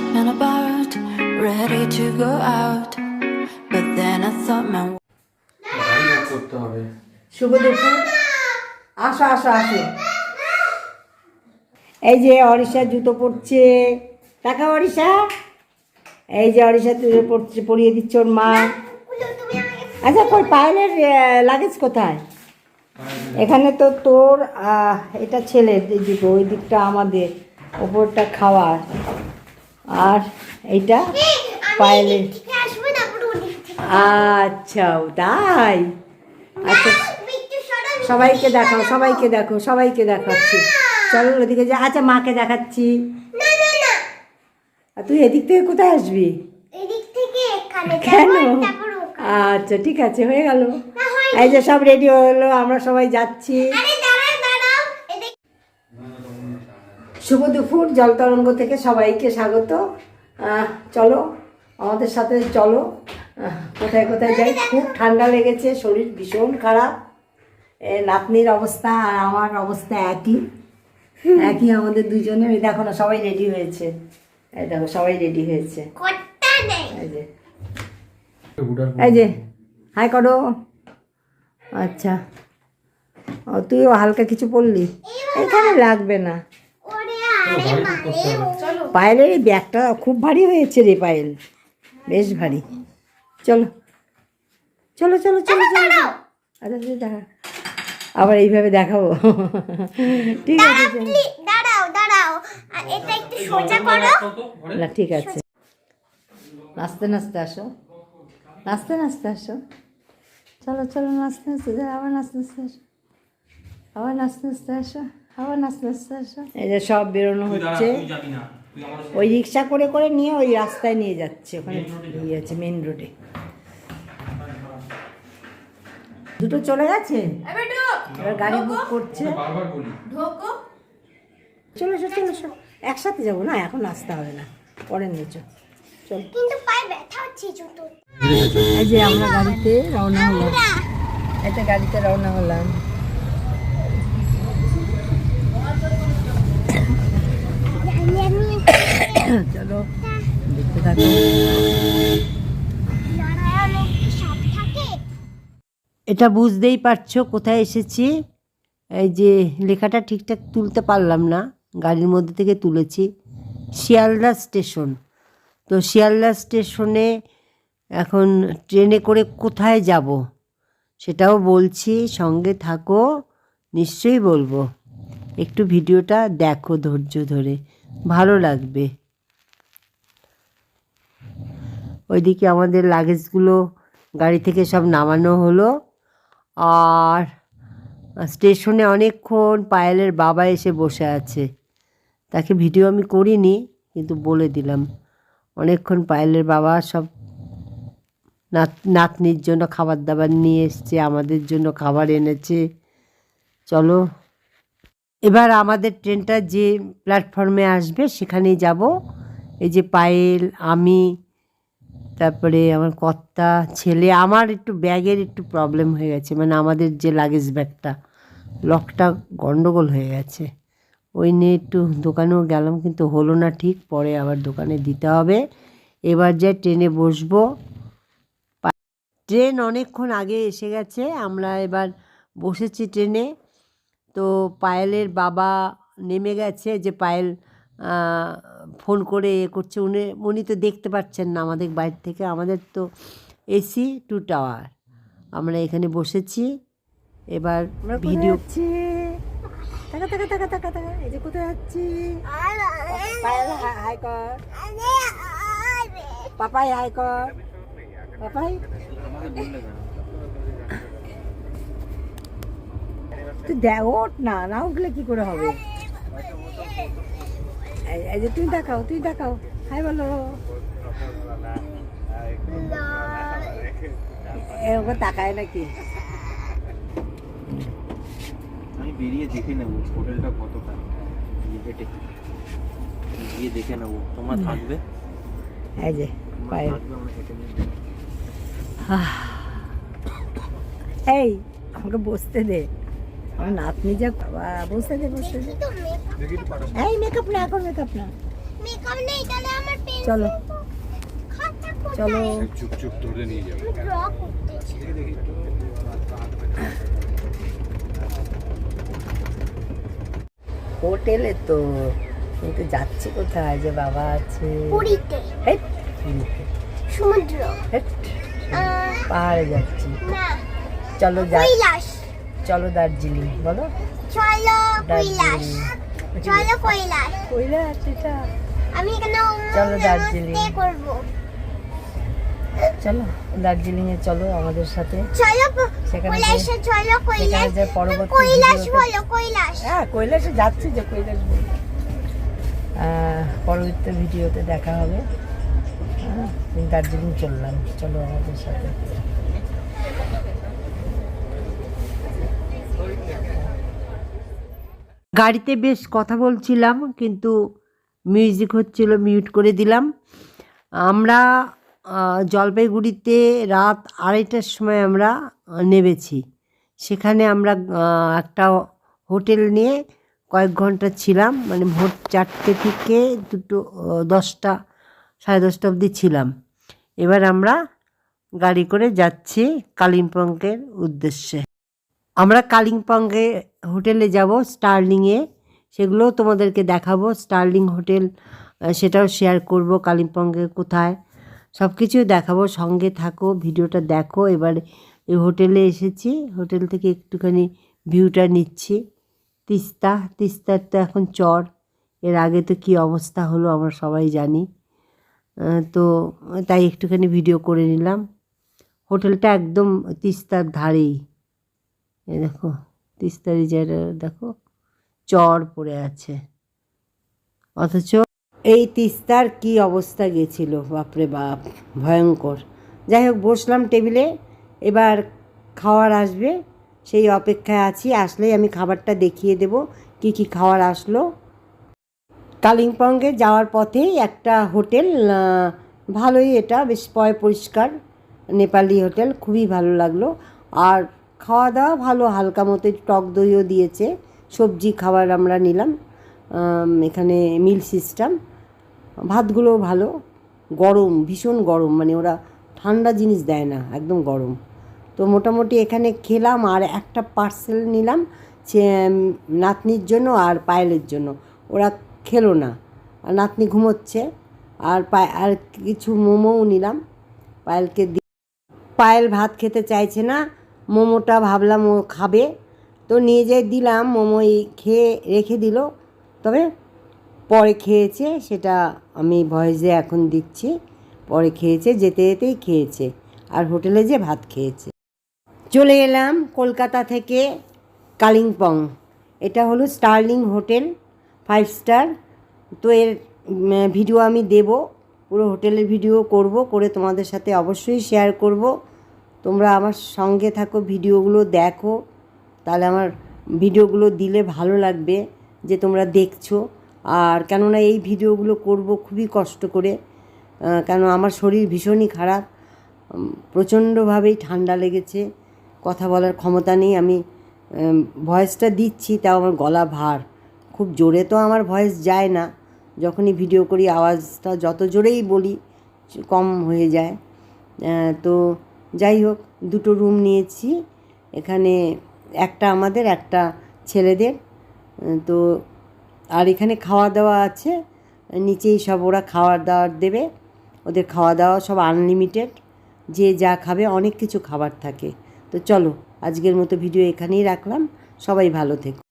up and about, ready to go out. But then I thought, আসো এই যে অরিষা জুতো পরছে। টাকা অরিষা। এই যে অরিষা জুতো পরছে পরিয়ে দিচ্ছে ওর মা। আচ্ছা কই পায়েলের লাগেজ কোথায়? এখানে তো তোর এটা ছেলের দিকে ওই দিকটা আমাদের ওপরটা খাওয়ার। আর এইটা পায়েলের আচ্ছা তাই? আচ্ছা সবাইকে দেখাও সবাইকে দেখো সবাইকে দেখাচ্ছি। চলো ওদিকে যা আচ্ছা মাকে দেখাচ্ছি। আর তুই এদিক থেকে কোথায় আসবি? কেন। আচ্ছা ঠিক আছে হয়ে গেল। এই যে সব রেডি হলো আমরা সবাই যাচ্ছি আরে দাঁড়াও দাঁড়াও এদিক শুভ দুপুর জল তরঙ্গ থেকে সবাইকে স্বাগত। চলো আমাদের সাথে চলো। কোথায় কোথায় যাই? খুব ঠান্ডা লেগেছে শরীর ভীষণ খারাপ। এ, নাতনির অবস্থা আর আমার অবস্থা একই। একই আমাদের দুজনের। দেখো না সবাই রেডি হয়েছে। এই দেখো সবাই রেডি হয়েছে। এই যে। এই যে হাই করো। আচ্ছা। ও তুইও হালকা কিছু পড়লি এখানে লাগবে না। পায়েলের এই ব্যাগটা খুব ভারী হয়েছে রে পায়েল। বেশ ভারী। চলো। চলো চলো চলো চলো। আচ্ছা আচ্ছা, দেখা আবার এইভাবে দেখাবো। ঠিক আছে দাঁড়াও দাঁড়াও এটা একটু সোজা করো। না ঠিক আছে। নাচতে নাচতে আসো। নাচতে নাচতে আসো। চলো চলো নাচতে নাচতে আবার নাচতে নাচতে আসো। আবার নাচতে নাচতে আসো। নাচতে নাচতে এই যে সব বেরোনো হচ্ছে। ওই রিক্সা করে করে নিয়ে ওই রাস্তায় নিয়ে যাচ্ছে। ওখানে ইয়ে আছে মেন রোডে দুটো চলে গেছে? এবার গাড়ি বুক করছে। বারবার বলি। চলো চলো চলো চলো। একসাথে যাব না? এখন আসতে হবে না। পরে নিয়ে চল। চল। কিন্তু পায়ে ব্যথা হচ্ছে এই যে আমরা গাড়িতে রওনা হলাম। একটা গাড়িতে রওনা হলাম। এটা বুঝতেই পারছ কোথায় এসেছি। এই যে লেখাটা ঠিকঠাক তুলতে পারলাম না, গাড়ির মধ্যে থেকে তুলেছি। শিয়ালদা স্টেশন। তো শিয়ালদা স্টেশনে এখন ট্রেনে করে কোথায় যাব সেটাও বলছি, সঙ্গে থাকো, নিশ্চয়ই বলব। একটু ভিডিওটা দেখো ধৈর্য ধরে। ভালো লাগবে। ওইদিকে আমাদের লাগেজগুলো গাড়ি থেকে সব নামানো হলো। আর স্টেশনে অনেকক্ষণ পায়েলের বাবা এসে বসে আছে। তাকে ভিডিও আমি করিনি, কিন্তু বলে দিলাম। অনেকক্ষণ পায়েলের বাবা সব নাত, নাতনির জন্য খাবার দাবার নিয়ে এসছে, আমাদের জন্য খাবার এনেছে। চলো এবার আমাদের ট্রেনটা যে প্ল্যাটফর্মে আসবে, সেখানেই যাব। এই যে পায়েল, আমি, তারপরে আমার কর্তা, ছেলে, আমার একটু ব্যাগের একটু প্রবলেম হয়ে গেছে। মানে আমাদের যে লাগেজ ব্যাগটা লকটা গন্ডগোল হয়ে গেছে। ওই নিয়ে একটু দোকানেও গেলাম, কিন্তু হলো না ঠিক, পরে আবার দোকানে দিতে হবে। এবার যে ট্রেনে বসবো, ট্রেন অনেকক্ষণ আগে এসে গেছে। আমরা এবার বসেছি ট্রেনে। তো পায়েলের বাবা নেমে গেছে যে পায়েল ফোন করে এ করছে। উনি উনি তো দেখতে পাচ্ছেন না আমাদের বাইরে থেকে। আমাদের তো এসি টু টাওয়ার। আমরা এখানে বসেছি। এবার ভিডিও এই যে কোথায় যাচ্ছি? হাই কর। পাপাই হাই কর। পাপাই? তুই ওঠ না না উঠলে কি করে হবে? এই- যে তুই দেখাও তুই দেখাও। হাই বলো। এরকম তাকায় নাকি? আমি বেরিয়ে দেখে নেব হোটেলটা কতটা। হেঁটে গিয়ে দেখে নেব। তোমার থাকবে? এই যে এই আমাকে বসতে দে। আমার নাতনি যা বাবা বসতে দে বসতে দে। এই মেকআপ না এখন মেকআপ না। মেকআপ নেই তাহলে আমার পেন চলো। চলো। চুপ চুপ ধরে নিয়ে যাব। হোটেলে তো কিন্তু যাচ্ছি কোথায় যে বাবা আছে? পুরীতে। হেট, পুরীতে। সমুদ্র। হেট, পাহাড়ে যাচ্ছি। চলো যা কৈলাস। চলো দার্জিলিং বলো। চলো কৈলাস চলো কৈলাস। কৈলাস এটা। আমি এখানে চলো দার্জিলিং। করব। চলো দার্জিলিং এ চলো আমাদের সাথে। চলো সেখানে কৈলাসে চলো কৈলাস। যে পরবর্তী কৈলাস ভিডিওতে- বলো কৈলাস। হ্যাঁ কৈলাসে যাচ্ছি যে কৈলাস বলি। পরবর্তী ভিডিওতে দেখা হবে। হ্যাঁ, দার্জিলিং চললাম। চলো আমাদের সাথে। গাড়িতে বেশ কথা বলছিলাম, কিন্তু মিউজিক হচ্ছিল মিউট করে দিলাম। আমরা জলপাইগুড়িতে রাত আড়াইটার সময় আমরা নেমেছি। সেখানে আমরা একটা হোটেল নিয়ে কয়েক ঘণ্টা ছিলাম মানে ভোর চারটে থেকে দুটো দশটা, সাড়ে দশটা অবধি ছিলাম। এবার আমরা গাড়ি করে যাচ্ছি কালিম্পংয়ের উদ্দেশ্যে। আমরা কালিম্পংয়ে হোটেলে যাব, স্টার্লিংয়ে। সেগুলোও তোমাদেরকে দেখাবো, স্টার্লিং হোটেল সেটাও শেয়ার করব কালিম্পংয়ে কোথায়। সব কিছুই দেখাবো, সঙ্গে থাকো, ভিডিওটা দেখো। এবার এই হোটেলে এসেছি, হোটেল থেকে একটুখানি ভিউটা নিচ্ছি। তিস্তা, তিস্তার তো এখন চর, এর আগে তো কী অবস্থা হলো আমরা সবাই জানি। তো তাই একটুখানি ভিডিও করে নিলাম। হোটেলটা একদম তিস্তার ধারেই। এই দেখো, তিস্তা রিজার্ভ দেখো, চর পড়ে আছে। অথচ এই তিস্তার কি অবস্থা গেছিল, বাপরে বাপ, ভয়ঙ্কর। যাই হোক, বসলাম টেবিলে, এবার খাওয়ার আসবে, সেই অপেক্ষায় আছি, আসলেই আমি খাবারটা দেখিয়ে দেব, কি কি খাওয়ার আসলো। কালিম্পংয়ে যাওয়ার পথেই একটা হোটেল ভালোই এটা, বেশ পয় পরিষ্কার, নেপালি হোটেল, খুবই ভালো লাগল। আর খাওয়া দাওয়া ভালো, হালকা মতো টক দইও দিয়েছে। সবজি খাবার আমরা নিলাম। এখানে মিল সিস্টেম। ভাতগুলো ভালো। গরম, ভীষণ গরম। মানে ওরা ঠান্ডা জিনিস দেয় না, একদম গরম। তো মোটামুটি এখানে খেলাম আর একটা পার্সেল নিলাম নাতনির জন্য আর পায়েলের জন্য। ওরা খেলো না। আর নাতনি ঘুমোচ্ছে। আর পায়, আর কিছু মোমোও নিলাম। পায়েলকে পায়েল ভাত খেতে চাইছে না। মোমোটা ভাবলাম ও খাবে। তো নিয়ে যেয়ে দিলাম, মোমো এই খেয়ে রেখে দিল। তবে পরে খেয়েছে, সেটা আমি ভয়েসে এখন দিচ্ছি। পরে খেয়েছে, যেতে যেতেই খেয়েছে। আর হোটেলে যে ভাত খেয়েছে। চলে এলাম কলকাতা থেকে কালিম্পং। এটা হলো স্টার্লিং হোটেল ফাইভ স্টার তো এর ভিডিও আমি দেব। পুরো হোটেলের ভিডিও করব, করে তোমাদের সাথে অবশ্যই শেয়ার করব। তোমরা আমার সঙ্গে থাকো, ভিডিওগুলো দেখো। তাহলে আমার ভিডিওগুলো দিলে ভালো লাগবে যে তোমরা দেখছ। আর কেননা এই ভিডিওগুলো করব খুবই কষ্ট করে কেন আমার শরীর ভীষণই খারাপ প্রচণ্ডভাবেই ঠান্ডা লেগেছে, কথা বলার ক্ষমতা নেই। আমি ভয়েসটা দিচ্ছি, তাও আমার গলা ভার। খুব জোরে তো আমার ভয়েস যায় না, যখনই ভিডিও করি, আওয়াজটা যত জোরেই বলি, কম হয়ে যায়। তো যাই হোক, দুটো রুম নিয়েছি। এখানে একটা আমাদের, একটা ছেলেদের। তো আর এখানে খাওয়া দাওয়া আছে। নিচেই সব ওরা খাওয়ার দাওয়ার দেবে। ওদের খাওয়া দাওয়া সব আনলিমিটেড যে যা খাবে, অনেক কিছু খাবার থাকে। তো চলো, আজকের মতো ভিডিও এখানেই রাখলাম। সবাই ভালো থেকো।